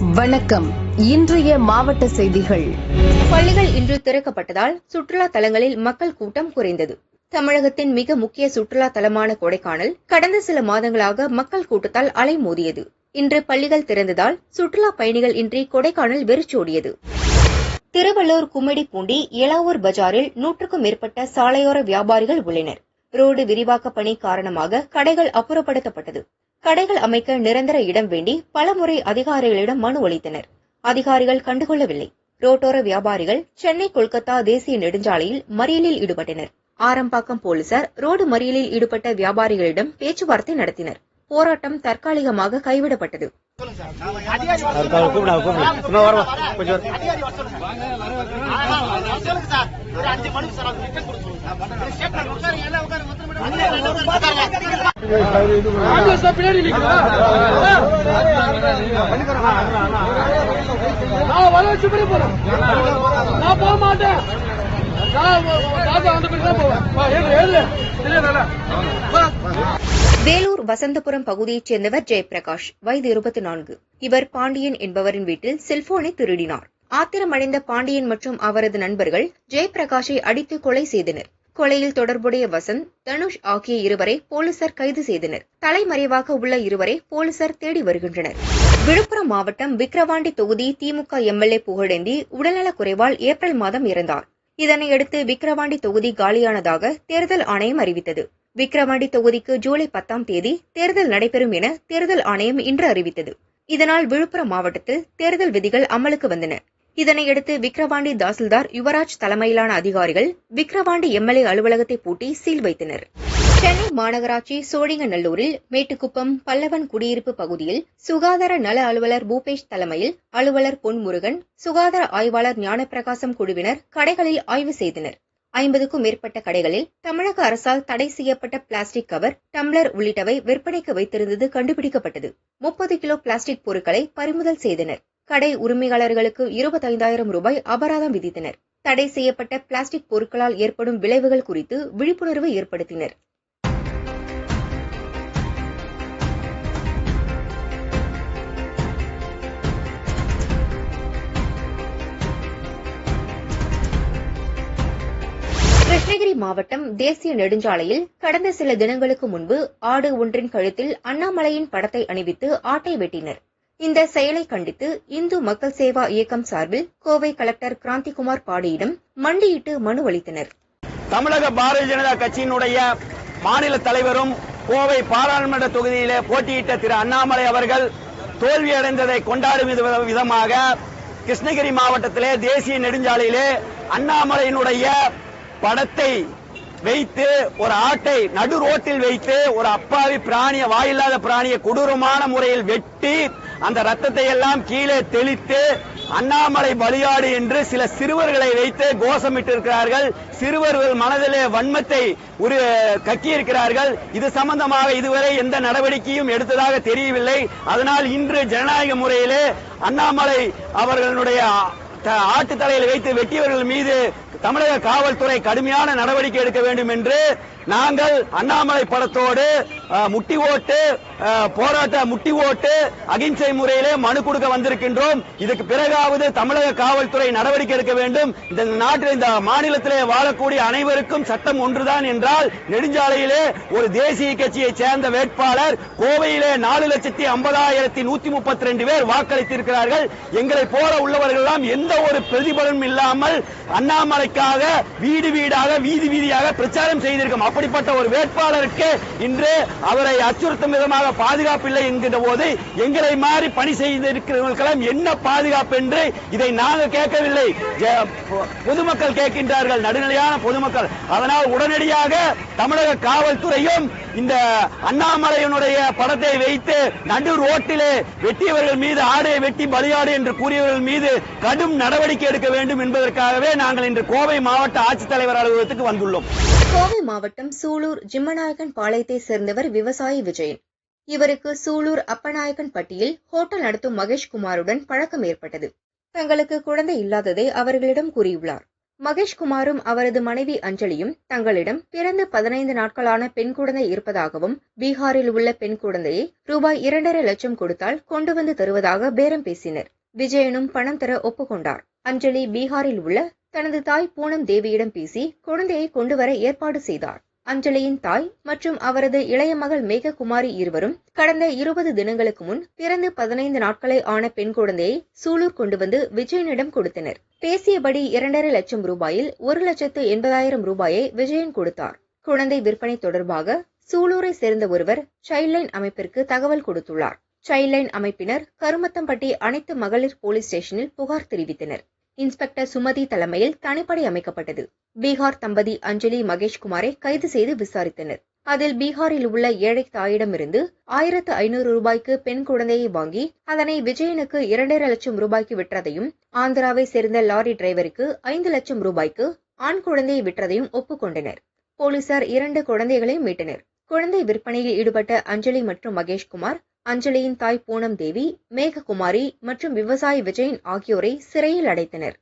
வணக்கம். இன்றைய மாவட்ட செய்திகள். பள்ளிகள் இன்று திறக்கப்பட்டதால் சுற்றுலா தலங்களில் மக்கள் கூட்டம் குறைந்தது. தமிழகத்தின் மிக முக்கிய சுற்றுலா தலமான கொடைக்கானல் கடந்த சில மாதங்களாக மக்கள் கூட்டத்தால் அலைமோதியது இன்று பள்ளிகள் திறந்ததால் சுற்றுலா பயணிகள் இன்றி கொடைக்கானல் வெறிச்சோடியது. திருவள்ளூர் கும்மிடி பூண்டி எலாவூர் பஜாரில் நூற்றுக்கும் மேற்பட்ட சாலையோர வியாபாரிகள் உள்ளனர். ரோடு விரிவாக்க பணி காரணமாக கடைகள் அப்புறப்படுத்தப்பட்டது. கடைகள் அமைக்க நிரந்தர இடம் வேண்டி பலமுறை அதிகாரிகளிடம் மனு அளித்தனர். அதிகாரிகள் கண்டுகொள்ளவில்லை. ரோட்டோர வியாபாரிகள் சென்னை கொல்கத்தா தேசிய நெடுஞ்சாலையில் மறியலில் ஈடுபட்டனர். ஆரம்பாக்கம் போலீசார் ரோடு மறியலில் ஈடுபட்ட வியாபாரிகளிடம் பேச்சுவார்த்தை நடத்தினர். போராட்டம் தற்காலிகமாக கைவிடப்பட்டது நான் போக மாட்டேன் நான் போவேன் வேலூர் வசந்தபுரம் பகுதியைச் சேர்ந்தவர் ஜெயபிரகாஷ். வயது இருபத்தி நான்கு இவர் பாண்டியன் என்பவரின் வீட்டில் செல்போனை திருடினார். ஆத்திரமடைந்த பாண்டியன் மற்றும் அவரது நண்பர்கள் ஜெயபிரகாஷை அடித்து கொலை செய்தனர். கொலையில் தொடர்புடைய வசந்த் தனுஷ் ஆகிய இருவரை போலீசார் கைது செய்தனர். தலைமறைவாக உள்ள இருவரை போலீசார் தேடி வருகின்றனர். விழுப்புரம் மாவட்டம் விக்கிரவாண்டி தொகுதி திமுக எம்எல்ஏ புகழேந்தி உடல்நலக் குறைவால் ஏப்ரல் மாதம் இறந்தார். இதனையடுத்து விக்கிரவாண்டி தொகுதி காலியானதாக தேர்தல் ஆணையம் அறிவித்தது. விக்கிரவாண்டி தொகுதிக்கு ஜூலை பத்தாம் தேதி தேர்தல் நடைபெறும் என தேர்தல் ஆணையம் இன்று அறிவித்தது. இதனால் விழுப்புரம் மாவட்டத்தில் தேர்தல் விதிகள் அமலுக்கு வந்தன. இதனையடுத்து விக்கிரவாண்டி தாசில்தார் யுவராஜ் தலைமையிலான அதிகாரிகள் விக்ரவாண்டி எம்எல்ஏ அலுவலகத்தை பூட்டி சீல் வைத்தனர். சென்னை மாநகராட்சி சோழிங்கநல்லூரில் மேட்டுக்குப்பம் பல்லவன் குடியிருப்பு பகுதியில் சுகாதார நல அலுவலர் பூபேஷ் தலைமையில் அலுவலர் பொன்முருகன் சுகாதார ஆய்வாளர் ஞானப்பிரகாசம் குழுவினர் கடைகளில் ஆய்வு செய்தனர். ஐம்பதுக்கும் மேற்பட்ட கடைகளில் தமிழக அரசால் தடை செய்யப்பட்ட பிளாஸ்டிக் கவர் டம்ளர் உள்ளிட்டவை விற்பனைக்கு வைத்திருந்தது கண்டுபிடிக்கப்பட்டது. முப்பது கிலோ பிளாஸ்டிக் பொருட்களை பறிமுதல் செய்தனர். கடை உரிமையாளர்களுக்கு இருபத்தைந்தாயிரம் ரூபாய் அபராதம் விதித்தனர். தடை செய்யப்பட்ட பிளாஸ்டிக் பொருட்களால் ஏற்படும் விளைவுகள் குறித்து விழிப்புணர்வு ஏற்படுத்தினர். கிருஷ்ணகிரி மாவட்டம் தேசிய நெடுஞ்சாலையில் கடந்த சில தினங்களுக்கு முன்பு ஆடு ஒன்றின் கழுத்தில் அண்ணாமலையின் படத்தை அணிவித்து ஆட்டை வெட்டினர். இந்த செயலை கண்டித்து இந்து மக்கள் சேவா இயக்கம் சார்பில் கோவை கலெக்டர் கிராந்திகுமார் பாடியிடம் மண்டியிட்டு மனு அளித்தனர். தமிழக பாரதிய ஜனதா கட்சியினுடைய மாநில தலைவரும் கோவை பாராளுமன்ற தொகுதியிலே போட்டியிட்ட திரு அண்ணாமலை அவர்கள் தோல்வியடைந்ததை கொண்டாடும் விதமாக கிருஷ்ணகிரி மாவட்டத்திலே தேசிய நெடுஞ்சாலையிலே அண்ணாமலையினுடைய படத்தை வைத்து ஒரு ஆட்டை நடு ரோட்டில் வைத்து ஒரு அப்பாவி பிராணிய வாயில்லாத பிராணியை கொடூரமான முறையில் வெட்டி அந்த ரத்தத்தை எல்லாம் கீழே தெளித்து அண்ணாமலை பலியாடு என்று சில சிறுவர்களை வைத்து கோஷமிட்டு இருக்கிறார்கள் சிறுவர்கள் மனதிலே வன்மத்தை ஒரு கக்கியிருக்கிறார்கள். இது சம்பந்தமாக இதுவரை எந்த நடவடிக்கையும் எடுத்ததாக தெரியவில்லை. அதனால் இன்று ஜனநாயக முறையிலே அண்ணாமலை அவர்களுடைய ஆட்டு தலையில் வைத்து வெட்டியவர்கள் மீது தமிழக காவல்துறை கடுமையான நடவடிக்கை எடுக்க வேண்டும் என்று நாங்கள் அண்ணாமலை படத்தோடு முட்டி ஓட்டு போராட்ட முட்டி ஓட்டு அகிம்சை முறையிலே மனு கொடுக்க வந்திருக்கின்றோம். இதுக்கு பிறகாவது தமிழக காவல்துறை நடவடிக்கை எடுக்க வேண்டும். இந்த நாட்டில் இந்த மாநிலத்திலே வாழக்கூடிய அனைவருக்கும் சட்டம் ஒன்றுதான் என்றால் நெடுஞ்சாலையிலே ஒரு தேசிய கட்சியைச் சேர்ந்த வேட்பாளர் கோவையிலே நாலு லட்சத்தி ஐம்பதாயிரத்தி நூத்தி முப்பத்தி ரெண்டு பேர் வாக்களித்திருக்கிறார்கள். எங்களை போல உள்ளவர்கள் எல்லாம் எந்த ஒரு பிரதிபலனும் இல்லாமல் அண்ணாமலைக்காக வீடு வீடாக வீதி வீதியாக பிரச்சாரம் செய்திருக்கும் அப்படிப்பட்ட ஒரு வேட்பாளருக்கு இன்று அவரை அச்சுறுத்தும் விதமாக பாதுகாப்பில்லை என்கின்ற போது எங்களை மாறி பணி செய்திருக்கிறவர்களுக்கெல்லாம் என்ன பாதுகாப்பு என்று இதை நாங்கள் கேட்கவில்லை. பொதுமக்கள் கேட்கின்றார்கள். நடுநிலையான பொதுமக்கள். அதனால் உடனடியாக தமிழக காவல்துறையும் இந்த அண்ணாமலையினுடைய படத்தை வைத்து நடு ரோட்டிலே வெட்டியவர்கள் மீது ஆடை வெட்டி பலியாடு என்று கூறியவர்கள் மீது கடும் நடவடிக்கை எடுக்க வேண்டும் என்பதற்காகவே நாங்கள் இன்று கோவை மாவட்ட ஆட்சித்தலைவர் அலுவலகத்துக்கு வந்துள்ளோம். கோவை மாவட்டம் சூலூர் ஜிம்மநாயக்கன் பாளையத்தை சேர்ந்தவர் விவசாயி விஜயன். இவருக்கு சூலூர் அப்பநாயக்கன் பட்டியில் ஹோட்டல் நடத்தும் மகேஷ்குமாருடன் பழக்கம் ஏற்பட்டது. தங்களுக்கு குழந்தை இல்லாததை அவர்களிடம் கூறியுள்ளார். மகேஷ்குமாரும் அவரது மனைவி அஞ்சலியும் தங்களிடம் பிறந்து பதினைந்து நாட்களான பெண் குழந்தை இருப்பதாகவும் பீகாரில் உள்ள பெண் குழந்தையை ரூபாய் இரண்டரை லட்சம் கொடுத்தால் கொண்டு வந்து தருவதாக பேரம் பேசினர். விஜயனும் பணம் தர ஒப்புக்கொண்டார். அஞ்சலி பீகாரில் உள்ள தனது தாய் பூனம் தேவியிடம் பேசி குழந்தையை கொண்டு வர ஏற்பாடு செய்தார். அஞ்சலியின் தாய் மற்றும் அவரது இளைய மகள் மேககுமாரி இருவரும் கடந்த இருபது தினங்களுக்கு முன் பிறந்து பதினைந்து நாட்களை ஆன பெண் குழந்தையை சூலூர் கொண்டு வந்து விஜயனிடம் கொடுத்தனர். பேசியபடி இரண்டரை லட்சம் ரூபாயில் ஒரு லட்சத்து எண்பதாயிரம் ரூபாயை விஜயன் கொடுத்தார். குழந்தை விற்பனை தொடர்பாக சூலூரை சேர்ந்த ஒருவர் சைல்ட்லைன் அமைப்பிற்கு தகவல் கொடுத்துள்ளார். சைல்ட்லைன் அமைப்பினர் கருமத்தம்பட்டி அனைத்து மகளிர் போலீஸ் ஸ்டேஷனில் புகார் தெரிவித்தனர். இன்ஸ்பெக்டர் சுமதி தலைமையில் தனிப்படை அமைக்கப்பட்டது. பீகார் தம்பதி அஞ்சலி மகேஷ்குமாரை கைது செய்து விசாரித்தனர். அதில் பீகாரில் உள்ள ஏழை தாயிடமிருந்து ஆயிரத்து ஐநூறு ரூபாய்க்கு பெண் குழந்தையை வாங்கி அதனை விஜயனுக்கு இரண்டரை லட்சம் ரூபாய்க்கு விற்றதையும் ஆந்திராவை சேர்ந்த லாரி டிரைவருக்கு ஐந்து லட்சம் ரூபாய்க்கு ஆண் குழந்தையை விற்றதையும் ஒப்புக்கொண்டனர் போலீசார் இரண்டு குழந்தைகளையும் மீட்டனர். குழந்தை விற்பனையில் ஈடுபட்ட அஞ்சலி மற்றும் மகேஷ்குமார் அஞ்சலியின் தாய் பூனம் தேவி மேககுமாரி மற்றும் விவசாயி விஜயன் ஆகியோரை சிறையில் அடைத்தனர்.